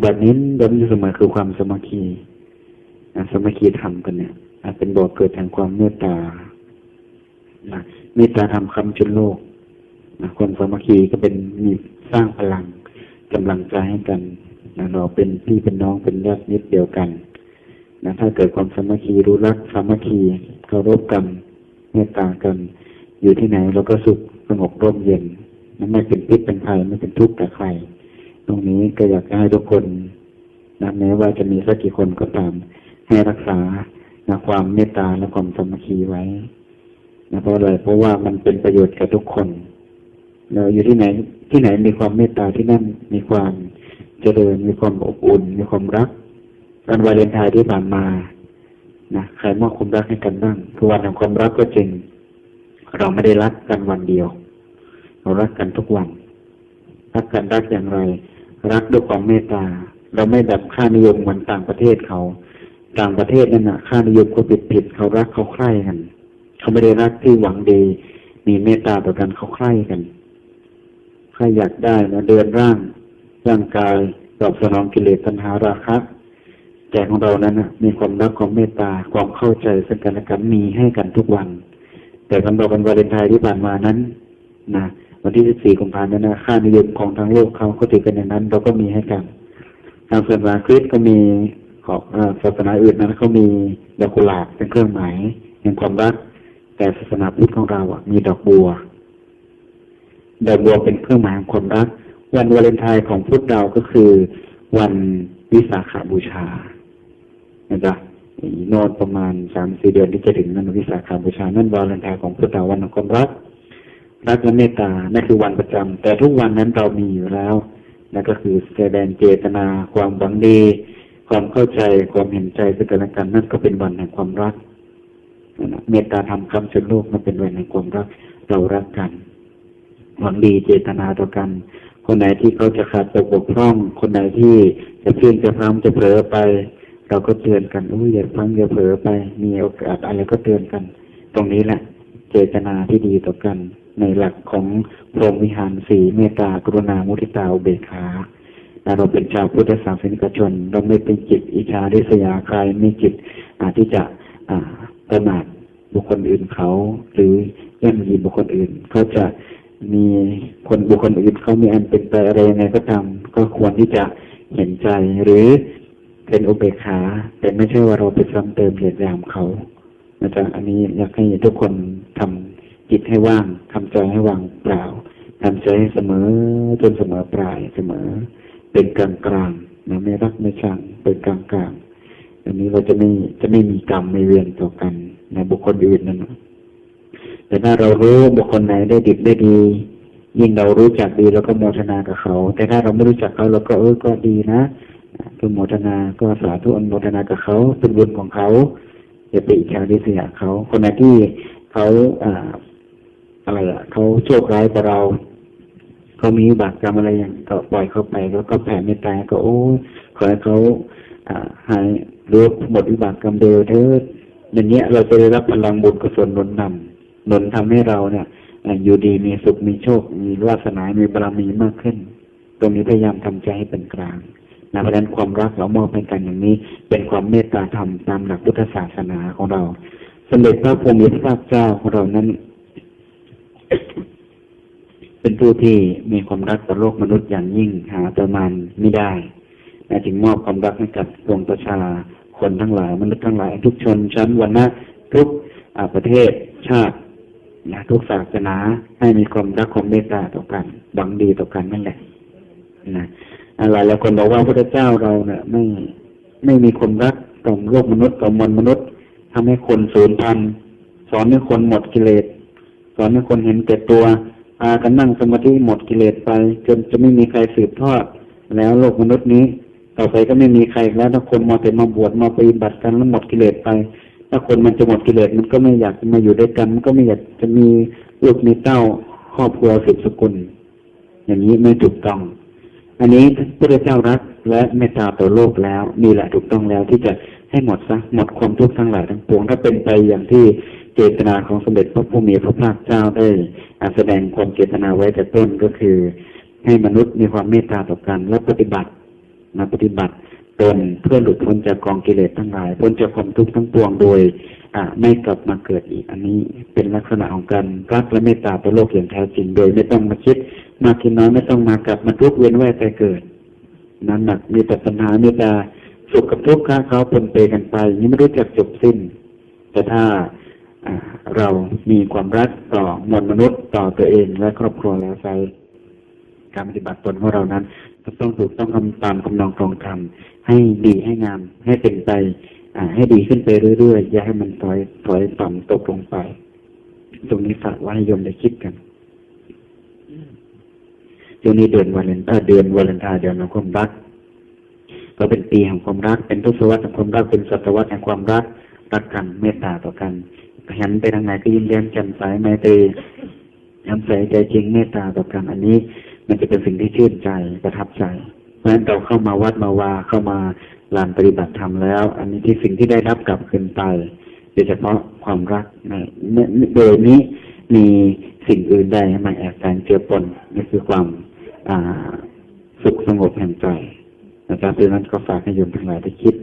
แบบนี้แบบนี้เสมอคือความสมัคคีสมัคคีธรรมกันเนี่ยเป็นบ่อเกิดแห่งความเมตตาเมตตาธรรมคำจุนโลกนะคนสมัคคีก็เป็นมีสร้างพลังกำลังใจให้กันนะเราเป็นพี่เป็นน้องเป็นญาตินิดเดียวกันนะถ้าเกิดความสมัคคีรู้รักสมัคคีเคารพกันเมตตากัน อยู่ที่ไหนเราก็สุขสงบร่มเย็นนะไม่เป็นพิษเป็นภัยไม่เป็นทุกข์กับใคร ตรงนี้ก็อยากให้ทุกคนนะแม้ว่าจะมีสักกี่คนก็ตาม ให้รักษานะความเมตตาและความสมัคคีไว้นะเพราะอะไรเพราะว่ามันเป็นประโยชน์กับทุกคนเราอยู่ที่ไหน ที่ไหนมีความเมตตาที่นั่นมีความเจริญมีความอบอุ่น มีความรักวันวาเลนไทน์ที่ผ่านมานะใครมอบความรักให้กันบ้างคือวันแห่งความรักก็จริง เราไม่ได้รักกันวันเดียว เรารักกันทุกวันรักกันรักอย่างไร รักด้วยความเมตตา เราไม่แบบค่านิยมเหมือนต่างประเทศเขา ต่างประเทศนั่นนะค่านิยมเขาผิดผิดเขารักเขาใคร่กัน เขาไม่ได้รักที่หวังดีมีเมตตาต่อกันเขาใคร่กันใครอยากได้นะเดินร่าง ร่างกายตอบสนองกิเลสตัณหาราคะใจของเรานั้นนะมีความรักความเมตตาความเข้าใจซึ่งกันและกันมีให้กันทุกวัน แต่สำหรับวันวาเลนไทน์ที่ผ่านมานั้น นะ วันที่ 14 กุมภาพันธ์นั้นนะค่านิยมของทางโลกเขาก็ถือกันอย่างนั้น เราก็มีให้กัน ทางศาสนาคริสต์ก็มีของศาสนาอื่นนั้นเขามีดอกกุหลาบเป็นเครื่องหมายแห่งความรัก แต่ศาสนาพุทธของเราอะมีดอกบัว ดอกบัวเป็นเครื่องหมายของความรัก วันวาเลนไทน์ของพุทธเราก็คือวันวิสาขาบูชานะจ๊ะนอนประมาณสามสี่เดือนที่จะถึงนั้นวิสาขาบูชา นั่นวาเลนไทน์ของพุทธเราวันของความรัก รักและเมตตานั่นคือวันประจำแต่ทุกวันนั้นเรามีอยู่แล้วนั่นก็คือแสดงเจตนา ความหวังดี ความเข้าใจความเห็นใจซึ่งกันและกันนั่นก็เป็นวันแห่งความรักเมตตาธรรมคำชนโลกนั่นเป็นวันแห่งความรัก เรารักกันหวังดีเจตนาต่อกัน คนไหนที่เขาจะขาดตกบกพร่อง คนไหนที่จะเพี้ยนจะพร้ำจะเผลอไป เราก็เตือนกันอุ้ยอย่าพังอย่าเผลอไป มีโอกาสอะไรก็เตือนกัน ตรงนี้แหละ เจตนาที่ดีต่อกัน ในหลักของพรหมวิหารสีเมตตากรุณามุทิตาอุเบกขาเราเป็นชาวพุทธศาสนิกชน เราไม่เป็นจิตอิจฉาริษยาใครไม่จิตอาที่จะประมาทบุคคลอื่นเขา หรือย่ำยีบุคคลอื่นเขาจะมีคนบุคคลอื่นเขามีอันเป็นไปอะไรยังไงก็ตามก็ควรที่จะเห็นใจหรือเป็นอุเบกขาแต่ไม่ใช่ว่าเราไปซ้ำเติมเหยียดยามเขานะจ๊ะอันนี้อยากให้ทุกคนทำ จิตให้ว่างทำใจให้ว่างเปล่าทำใจให้เสมอจนเสมอปลายเสมอ เป็นกลางกลางนะไม่รักไม่ชังเป็นกลางกลางอันนี้เราจะไม่จะไม่มีกรรมไม่เวียนต่อกันในบุคคลอื่นนั่นแต่ถ้าเรารู้บุคคลไหนได้ดีได้ดี ยิ่งเรารู้จักดีเราก็โมทนากับเขา แต่ถ้าเราไม่รู้จักเขาเราก็เออก็ดีนะคือโมทนาก็สาธุอนโมทนากับเขาเป็นบุญของเขาอย่าไปอิจฉาริษยาเขา คนไหนที่เขาอ่า อะไรอะเขาโชคร้ายกับเราเขามีบาปกรรมอะไรอย่างก็ปล่อยเขาไปแล้วก็แผ่เมตตาก็โอ้ขอให้เขาหายรู้หมดวิบากกรรมเดียวเถิดอย่างเงี้ยเราจะได้รับพลังบุญกุศลนุนนำนุนทำให้เราเนี่ยอยู่ดีมีสุขมีโชค มีวาสนา มีบารมีมากขึ้น ตรงนี้พยายามทำใจให้เป็นกลางนะเพราะฉะนั้นความรักเรามอบให้กันอย่างนี้ เป็นความเมตตาธรรมตามหลักพุทธศาสนาของเราสมเด็จพระพุทธเจ้าของเรานั้น เป็นผู้ที่มีความรักต่อโลกมนุษย์อย่างยิ่งหาประมาณไม่ได้จึงมอบความรักให้กับดวงประชาคนทั้งหลายมนุษย์ทั้งหลาย ทุกชนชั้นวันนะทุกประเทศชาตินะทุกศาสนาให้มีความรักความเมตตาต่อกันบังดีต่อกันนั่นแหละนะอะไรแล้วคนบอกว่าพระเจ้าเราเนี่ยไม่ไม่มีความรักต่อโลกมนุษย์ต่อมวลมนุษย์ทำให้คนสูญพันธุ์สอนให้คนหมดกิเลส สอนให้คนเห็นแก่ตัวพากันนั่งสมาธิหมดกิเลสไป จนจะไม่มีใครสืบทอด แล้วโลกมนุษย์นี้ ต่อไปก็ไม่มีใครแล้วถ้าคนมาแต่มาบวชมาปฏิบัติกันแล้วหมดกิเลสไป ถ้าคนมันจะหมดกิเลสมันก็ไม่อยากจะมาอยู่ด้วยกัน มันก็ไม่อยากจะมีลูกมีเต้าครอบครัวสืบสกุล อย่างนี้ไม่ถูกต้อง อันนี้พระเจ้ารักและเมตตาต่อโลกแล้วนี่แหละถูกต้องแล้วที่จะให้หมดซะหมดความทุกข์ทั้งหลายทั้งปวงถ้าเป็นไปอย่างที่ เจตนาของสมเด็จพระผู้มีพระภาคเจ้าได้แสดงความเจตนาไว้แต่ต้นก็คือ ให้มนุษย์มีความเมตตาต่อกันและปฏิบัตินะปฏิบัติตนเพื่อหลุดพ้นจากกองกิเลสทั้งหลายพ้นจากความทุกข์ทั้งปวงโดยไม่กลับมาเกิดอีก อันนี้เป็นลักษณะของการรักและเมตตาต่อโลกอย่างแท้จริงโดยไม่ต้องมาคิดมากคิดน้อยไม่ต้องมากลับมาทุกข์เวียนว่ายแต่เกิด นั้นหนักมีแต่ปัญหาเมีแต่สุขกับทุกข์ค้าเขาปนเปกันไปนี่ไม่รู้จักจบสิ้น แต่ถ้า เรามีความรักต่อมวลมนุษย์ต่อตัวเองและครอบครัวแล้วใช้การปฏิบัติตนของเรานั้นต้องถูกต้องทำตามคำนองครองธรรมให้ดีให้งาม ให้เป็นไปอ่าให้ดีขึ้นไปเรื่อยๆอย่าให้มันถอยถอยต่ำตกลงไป ตรงนี้ฝากไว้ให้โยมได้คิดกันช่วงนี้เดือนวาเลนเออเดือนวาเลนไทน์เดือนของความรัก ก็เป็นปีแห่งความรัก เป็นทศวรรษแห่งความรักเป็นศตวรรษแห่งความรักรักกันเมตตาต่อกัน หันไปทางไหนก็ยิ้มแย้มแจ่มใสไมตรีย้ำใสใจจริงเมตตาต่อกันอันนี้ มันจะเป็นสิ่งที่ชื่นใจประทับใจ เพราะฉะนั้นเราเข้ามาวัดมาวาเข้ามาลานปฏิบัติธรรมแล้ว อันนี้ที่สิ่งที่ได้รับกลับคืนไปโดยเฉพาะความรักในโดยนี้มีสิ่งอื่นใดมาแอบแฝงเจือปนนี่คือความอ่าสุขสงบแห่งใจอาจารย์ดังนั้นก็ฝากให้โยมทั้งหลายได้คิด